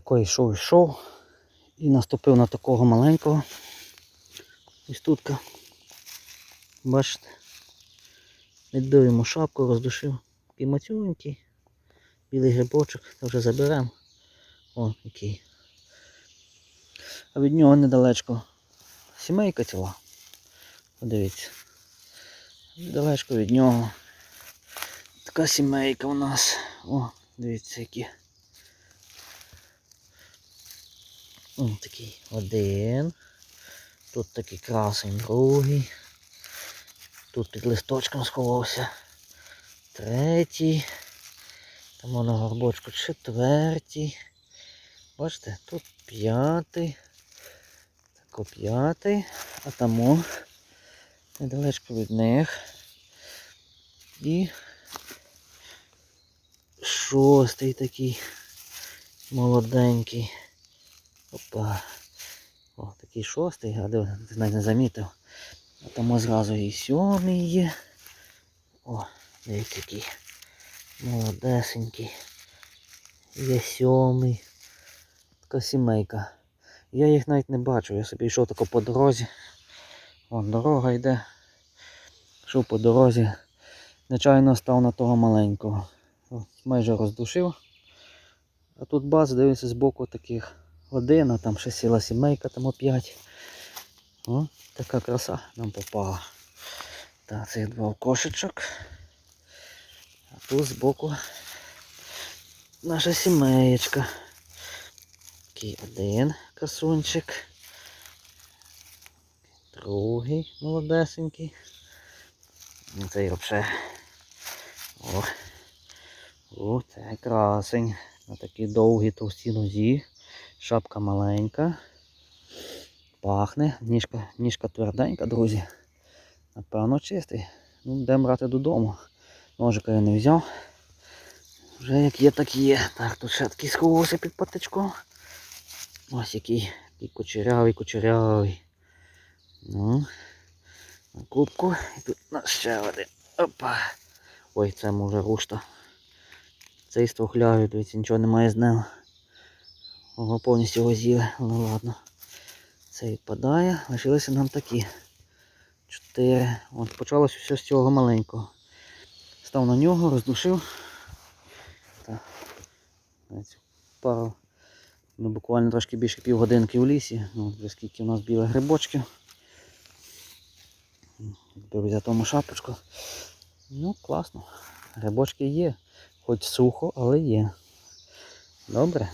такий йшов йшов і наступив на такого маленького. Ось тутка. Бачите? Відбив йому шапку, роздушив. Такий матюнький. Білий грибочок, це вже заберемо. О, який. А від нього недалечко сімейка ціла. Подивіться. Недалечко від нього. Така сімейка у нас. О, дивіться які. О, такий один. Тут такий красень другий. Тут під листочком сховався. Третій. Там на горбочку четвертий. Бачите, тут п'ятий. Тако п'ятий. А тому недалечко від них. І шостий такий молоденький. Опа. О, такий шостий, а де навіть не замітив. А там зразу і сьомий є. О, дивіться який. Молодесенький. Є сьомий. Така сімейка. Я їх навіть не бачу, я собі йшов тако по дорозі. Вон дорога йде. Йшов по дорозі. Нечайно став на того маленького. О, майже роздушив. А тут бац, дивиться збоку таких один, а там ще сіла сімейка, там оп'ять. О, така краса нам попала. Так, цих два кошечок. А тут збоку наша сімеєчка. Такий один красунчик. Другий молодесенький. Ну, Цей взагалі. О, о, це красень. На такій довгій товстій нозі. Шапка маленька. Пахне. Ніжка, ніжка тверденька, друзі. Напевно, чистий. Ну, будемо брати додому. Ножика я не взяв. Вже як є, так є. Так, тут ще такий сховався під патичком. Ось який, який кучерявий, кучерявий. Ну, на кубку. І тут у нас ще один. Опа. Ой, це може рушта. Цей струхлявий, дивіться, нічого немає з ним. Ого, повністю його з'їли. Ну ладно. Цей відпадає. Лишилися нам такі. Чотири. От почалося все з цього маленького. Став на нього, роздушив. Так. Пару. Ну, буквально трошки більше півгодинки в лісі. Ну, вже скільки у нас білих грибочків. Якби взяти тому шапочку. Ну, класно. Грибочки є. Хоч сухо, але є. Добре.